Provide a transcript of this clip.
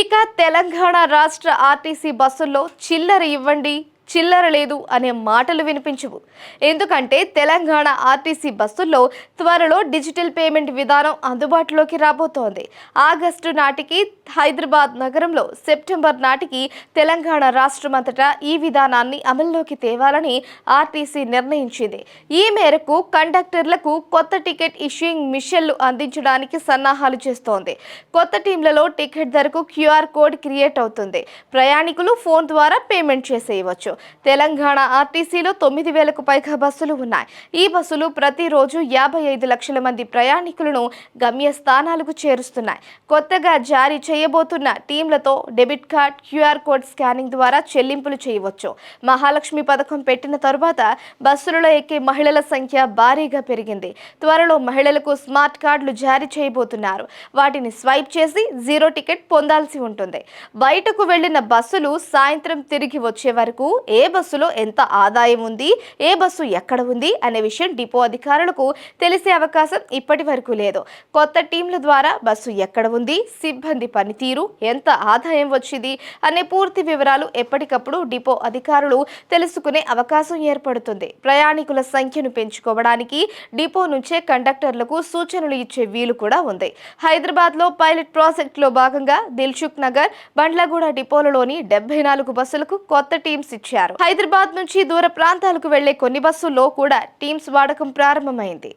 ఇక తెలంగాణ రాష్ట్ర ఆర్టీసీ బస్సుల్లో చిల్లర ఇవ్వండి. చిల్లర లేదు అనే మాటలు వినిపించవు. ఎందుకంటే తెలంగాణ ఆర్టీసీ బస్సుల్లో త్వరలో డిజిటల్ పేమెంట్ విధానం అందుబాటులోకి రాబోతోంది. ఆగస్టు నాటికి హైదరాబాద్ నగరంలో సెప్టెంబర్ నాటికి తెలంగాణ రాష్ట్రమంతటా ఈ విధానాన్ని అమల్లోకి తేవాలని ఆర్టీసీ నిర్ణయించింది. ఈ మేరకు కండక్టర్లకు కొత్త టికెట్ ఇష్యూయింగ్ మిషన్లు అందించడానికి సన్నాహాలు చేస్తోంది. కొత్త టీంలలో టికెట్ ధరకు క్యూఆర్ కోడ్ క్రియేట్ అవుతుంది. ప్రయాణికులు ఫోన్ ద్వారా పేమెంట్ చేసేయవచ్చు. తెలంగాణ ఆర్టీసీలో తొమ్మిది వేలకు పైగా బస్సులు ఉన్నాయి. ఈ బస్సులు ప్రతిరోజు యాభై ఐదు లక్షల మంది ప్రయాణికులను గమ్యస్థానాలకు చేరుస్తున్నాయి. కొత్తగా జారీ చేయబోతున్న టీంలతో debit card QR code scanning ద్వారా చెల్లింపులు చేయవచ్చు. మహాలక్ష్మి పథకం పెట్టిన తరువాత బస్సులలో ఎక్కే మహిళల సంఖ్య భారీగా పెరిగింది. త్వరలో మహిళలకు స్మార్ట్ కార్డులు జారీ చేయబోతున్నారు. వాటిని స్వైప్ చేసి జీరో టికెట్ పొందాల్సి ఉంటుంది. బయటకు వెళ్ళిన బస్సులు సాయంత్రం తిరిగి వచ్చే వరకు ఏ బస్సులో ఎంత ఆదాయం ఉంది ఏ బస్సు ఎక్కడ ఉంది అనే విషయం డిపో అధికారులకు తెలిసే అవకాశం ఇప్పటి వరకు లేదు. కొత్త టీంల ద్వారా బస్సు ఎక్కడ ఉంది సిబ్బంది పనితీరు ఎంత ఆదాయం వచ్చింది అనే పూర్తి వివరాలు ఎప్పటికప్పుడు డిపో అధికారులు తెలుసుకునే అవకాశం ఏర్పడుతుంది. ప్రయాణికుల సంఖ్యను పెంచుకోవడానికి డిపో నుంచే కండక్టర్లకు సూచనలు ఇచ్చే వీలు కూడా ఉంది. హైదరాబాద్లో పైలట్ ప్రాజెక్ట్లో భాగంగా దిల్చుక్ నగర్ బండ్లగూడ డిపోలలోని డెబ్బై నాలుగు బస్సులకు కొత్త టీమ్స్ ఇచ్చారు. హైదరాబాద్ నుంచి దూర ప్రాంతాలకు వెళ్ళే కొన్ని బస్సుల్లో కూడా టీమ్స్ వాడకం ప్రారంభమైంది.